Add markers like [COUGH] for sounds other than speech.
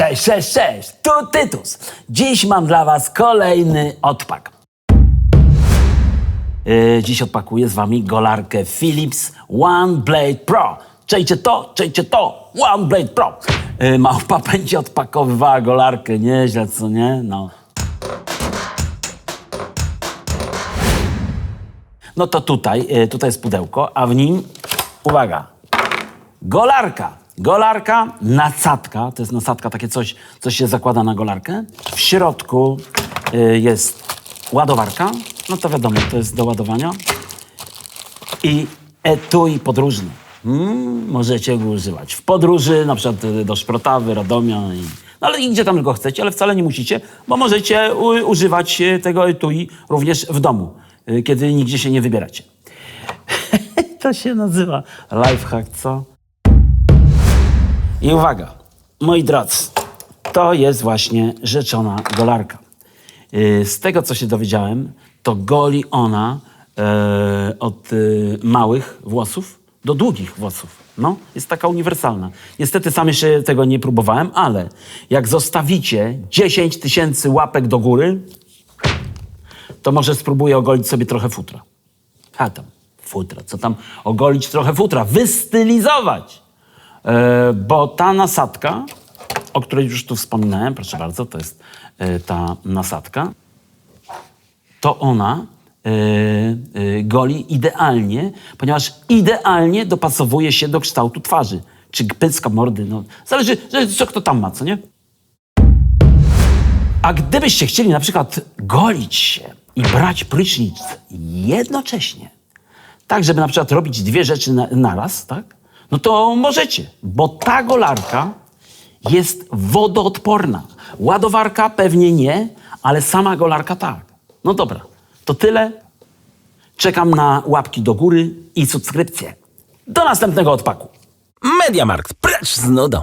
Cześć, cześć, cześć! Tu Tytus. Dziś mam dla Was kolejny odpak. Yy, dziś odpakuję z Wami golarkę Philips One Blade Pro. Czejcie to, czejcie to, One Blade Pro. Yy, małpa [LAUGHS] będzie odpakowywała golarkę, nieźle, co nie? No. No to tutaj, yy, tutaj jest pudełko, a w nim, uwaga, Golarka. Golarka, nasadka. To jest nasadka, takie coś, co się zakłada na golarkę. W środku y, jest ładowarka. No to wiadomo, to jest do ładowania. I etui podróżny. Mm, możecie go używać w podróży, na przykład y, do Szprotawy, Radomia. I, no ale i gdzie tam tylko chcecie, ale wcale nie musicie, bo możecie u, używać y, tego etui również w domu, kiedy nigdzie się nie wybieracie. [LAUGHS] to się nazywa lifehack, co? I uwaga, moi drodzy, to jest właśnie rzeczona golarka. Yy, Z tego, co się dowiedziałem, to goli ona e, od y, małych włosów do długich włosów. No, jest taka uniwersalna. Niestety sam jeszcze tego nie próbowałem, ale jak zostawicie 10 tysięcy łapek do góry, to może spróbuję ogolić sobie trochę futra. A tam, futra, co tam ogolić trochę futra, wystylizować. E, bo ta nasadka, o której już tu wspominałem, proszę bardzo, to jest e, ta nasadka, to ona e, goli idealnie, ponieważ idealnie dopasowuje się do kształtu twarzy. Czy pyska mordy, no zależy, zależy co kto tam ma, co nie? A gdybyście chcieli na przykład golić się i brać prysznic jednocześnie, tak żeby na przykład robić dwie rzeczy na, naraz, tak? No to możecie, bo ta golarka jest wodoodporna. Ładowarka pewnie nie, ale sama golarka tak. No dobra, to tyle. Czekam na łapki do góry i subskrypcje. Do następnego odpaku. Mediamarkt, precz z nudą.